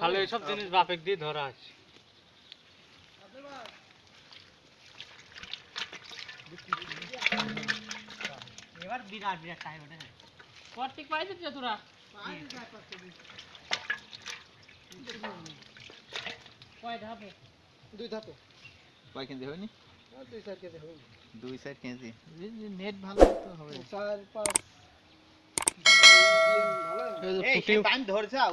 খালি এইসব জিনিস বাপেক দিয়ে ধরা আছে। এবার বিরাট বিরাট টাইম ওঠে। কর্তিক পাইছিস যে তোরা? কয় ধাপে? দুই ধাপে। কয় কেজি হয়নি? দুই চার কেজি হবে দুই চার কেজি। নেট ভালো তো হবে। চার পাঁচ। এই সেই টাইম ধরছাও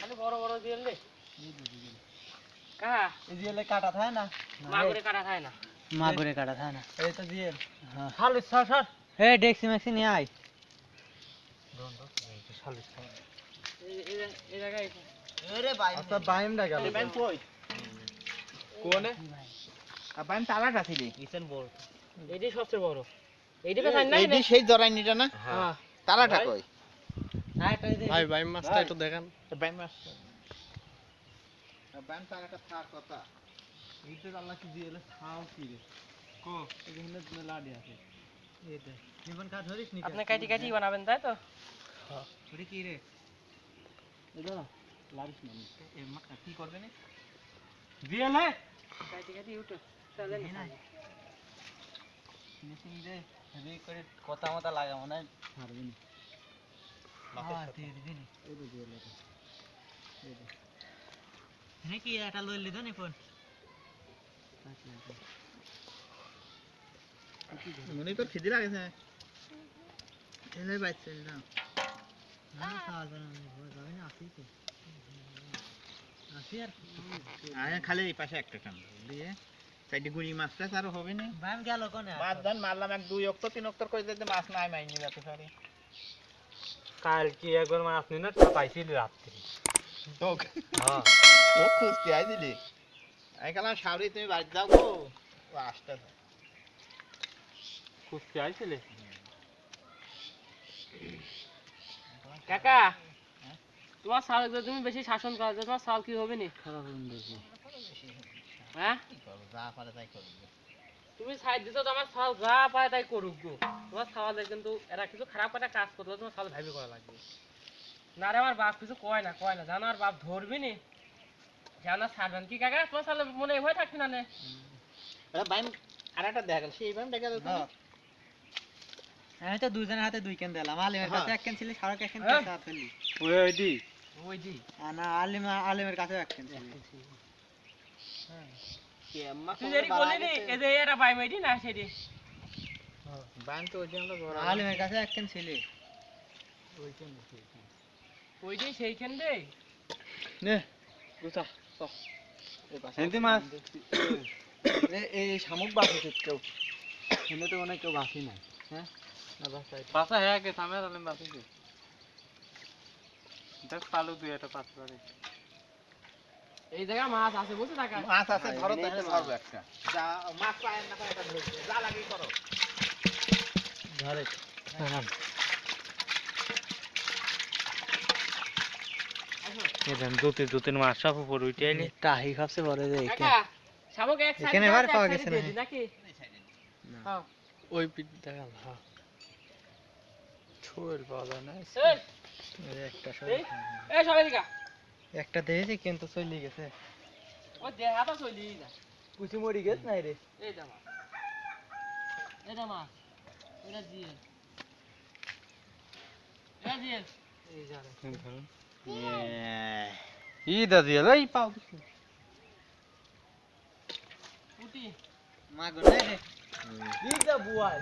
খালি বড় বড় জেল কাহা? এই কাটা থাকে না? মাগুরে কাটা খায় না। মাগুরে কাটা থাকে না। এই তো জেল হ্যাঁ। খালি সর সর ডেক্সি ম্যাক্সি নিয়ে আয়। তালাটা সেই হ্যাঁ। কই? ভাই ভাই মাছটা একটু দেখান বাইম মাছ বাইম তালাটা থাক কথা এইটা আল্লাহ কি দিয়েলে খাও কি রে কো এখানে তুমি লাডি আছে এই দে জীবন কা ধরিস নি আপনি কাটি কাটি বানাবেন তাই তো ওরে কি রে এটা লাড়িস না এ মাকা কি করবে নে দিয়ে নে কাটি কাটি উঠো চলে না ফিনিশিং দে হেভি করে কথা মতো লাগা মনে হয় পারবি না দিয়ে দিবি নি এই তো দিয়ে লাগে এই দে নে কি এটা লই লিদো নি ফোন? মনে তোর খিদি লাগেছে। এলে বাইছে না। না খাওয়া না যাবে না আসি তো। আসি আর আয় খালি এই পাশে একটা কান দিয়ে সাইডে গুড়ি মাছটা আর হবে না? ব্যায়াম গেল কোনে মাছ ধান মারলাম এক দুই অক্ত তিন অক্তর করে দিতে মাছ নাই মাইনি যাতে পারে কাল কি একবার মাছ নিয়ে না পাইছিল রাত্রি। তো হ্যাঁ। খুঁজতে আই দিলি আমি কালাম সাবরি তুমি বাড়ি যাও গো। ও আসতে কুস্তি আইছিলে? কাকা তোমার তুমি বেশি শাসন করা তোমার সাল কি হবে নি? হয়ে? হ্যাঁ যা পারে তাই করব। তুমি সাইড দিছো তো আমার সাল যা পায় তাই করুক গো। তোমার সালে কিন্তু এরা কিছু খারাপ একটা কাজ করতে তোমার সাল ভাবি করা লাগবে। না রে আমার বাপ কিছু কয় না কয় না। জানো আর বাপ ধরবি নি? জানা ছাড়বেন কি কাকা? তোমার সালে মনে ভয় থাকবি না নে? বাইম আর একটা দেখা গেল। সেই বাইম দেখা গেল আমি তো দুজনের হাতে দুই কেন দিলাম। আলিমের হ্যাঁ। কাছে এক কেন ছিল সারক এক কেন হ্যাঁ। সাত ফেললি। ওই ওই দি। ওই আর না আলিম আলিমের কাছে এক কেন ছিল। তুই যদি বলি এই যে এরা পাই মাইটি না সেটি। বাইম তো ওই জন্য আলিমের কাছে এক কেন ছিল ওইটাই সেইখান রে নে। গুছা এনতি মাছ। এই শামুক বাকি কেউ। এনে তো অনেক কেউ বাকি নাই। হ্যাঁ? বাসা হ্যাঁ বাসিছে দেখ পালু দুই একটা পাঁচ পারে এই জায়গা মাছ আছে বুঝছ টাকা মাছ আছে ধরো তো একটা ধরবো একটা। যা মাছ পায় না পায় একটা ধরবো যা লাগি করো। ধরে। এখানে দু তিন মাছ সব উপর উঠে আইলে টাহি খাপছে বড় যে কাকা শামুক এক সাইড এখানে এবার পাওয়া গেছে নাকি? হ্যাঁ। ওই পিঠ দেখাল হ্যাঁ। ছোল পাওয়া যায় না। একটা এই এই সবাই দিকা একটা দিয়েছি কিন্তু চলে গেছে। ও দেহা তো চলি না কুচি মরি গেছে নাই রে। এই দা মাছ এই দা মাছ এটা দিয়ে। এটা দিয়ে। এই যা ই দাদি এই পাও পুটি। মা গো নাই রে। এই যা বুয়াই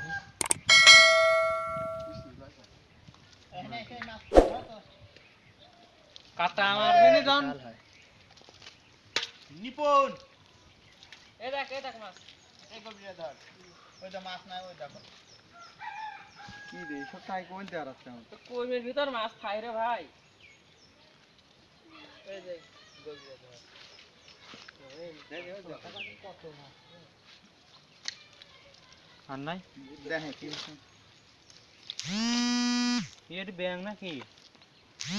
কাটা মারবে নি জন নিপুণ। এই দেখ এই দেখ মাছ। এই কবিরা ধর। ওইটা মাছ নাই ওই দেখো। কি রে সব টাই কোন দেওয়ার আছে তো কইমের ভিতর মাছ খাই রে ভাই। এই আছে কত মাছ। আর নাই? দেখে কি এর ব্যাং নাকি?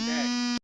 দেখ।